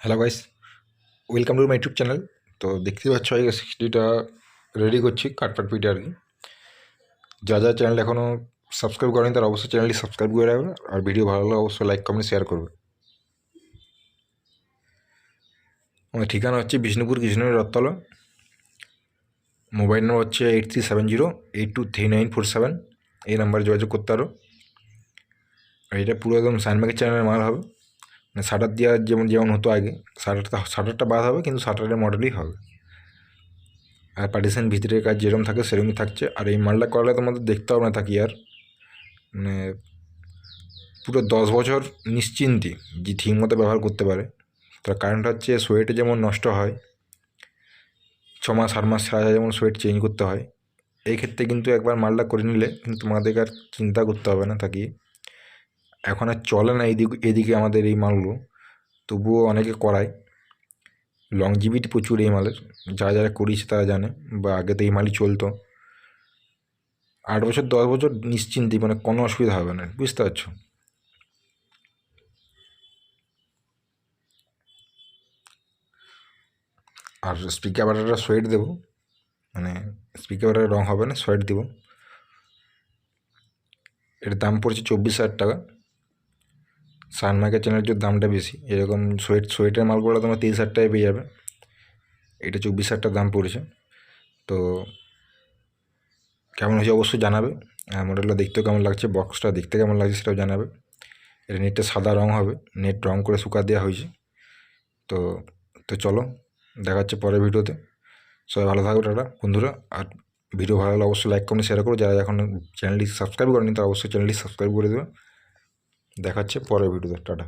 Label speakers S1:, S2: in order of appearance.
S1: Hello guys welcome to my YouTube channel তো দেখতে পাচ্ছ আগে সিক্সটিটা রেডি করছি কাটপাট পিঠে আর কি যা যা চ্যানেল এখনও সাবস্ক্রাইব করেনি, তারা অবশ্যই চ্যানেলটি সাবস্ক্রাইব করে রাখবে। আর ভিডিও ভালো লাগলে অবশ্যই লাইক কমেন্ট শেয়ার করবে। আমার ঠিকানা হচ্ছে বিষ্ণুপুর কৃষ্ণের রথতলা। মোবাইল নম্বর হচ্ছে eight three seven zero eight two three nine four seven এই নাম্বারে যোগাযোগ করতে পারো। আর এটা পুরো একদম সাইনম্যাকের চ্যানেলের মাল হবে। শাটার দেওয়া যেমন যেমন হতো আগে, শাটারটা শাটারটা বাদ হবে, কিন্তু শাটারের মডেলই হবে। আর পার্টিশন ভিতরের কাজ যেরকম থাকে সেরকমই থাকছে। আর এই মালটা করলে তোমাদের দেখতে হবে না থাকি আর। মানে পুরো দশ বছর নিশ্চিন্তি যে ঠিকমতো ব্যবহার করতে পারে। তার কারণটা হচ্ছে সোয়েটে যেমন নষ্ট হয়, ছ মাস, আট মাস ছাড়া যেমন সোয়েট চেঞ্জ করতে হয়। এই ক্ষেত্রে কিন্তু একবার মালটা করে নিলে কিন্তু তোমাদেরকে আর চিন্তা করতে হবে না থাকি। এখন আর চলে না এইদিক এদিকে আমাদের এই মালগুলো। তবুও অনেকে করায়। লংজিভিটি প্রচুর এই মালের। যারা যারা করিয়েছে তারা জানে, বা আগে তো এই মালই চলতো। আট বছর, দশ বছর নিশ্চিন্তে মানে কোনো অসুবিধা হবে না, বুঝতে পারছ? আর স্পিকার বাটারটা সোয়েট দেবো। মানে স্পিকার বাটার রং হবে না সোয়েট দেবো। এর দাম পড়ছে চব্বিশ হাজার টাকা। সানমার্কের চ্যানেলের দামটা বেশি, এরকম সোয়েট সোয়েটের মালগুলো তোমার তিরিশ হাজার টাকায় পেয়ে যাবে। এটা চব্বিশ হাজার টাকা দাম পড়েছে। তো কেমন হয়েছে অবশ্যই জানাবে। মডেলটা দেখতেও কেমন লাগছে বক্সটা দেখতে কেমন লাগছে সেটাও জানাবে। এটা নেটটা সাদা রং হবে, নেট রং করে শুকা দেওয়া হয়েছে। তো তো চলো, দেখা হচ্ছে পরের ভিডিওতে। সবাই ভালো থাকবে টাটা। বন্ধুরা, আর ভিডিও ভালো লাগলে অবশ্যই লাইক কমেন্ট শেয়ার করো। যারা এখন চ্যানেলটি সাবস্ক্রাইব করেনি, তারা অবশ্যই চ্যানেলটি সাবস্ক্রাইব করে দেবে। দেখা হচ্ছে পরের ভিডিওতে টাটা।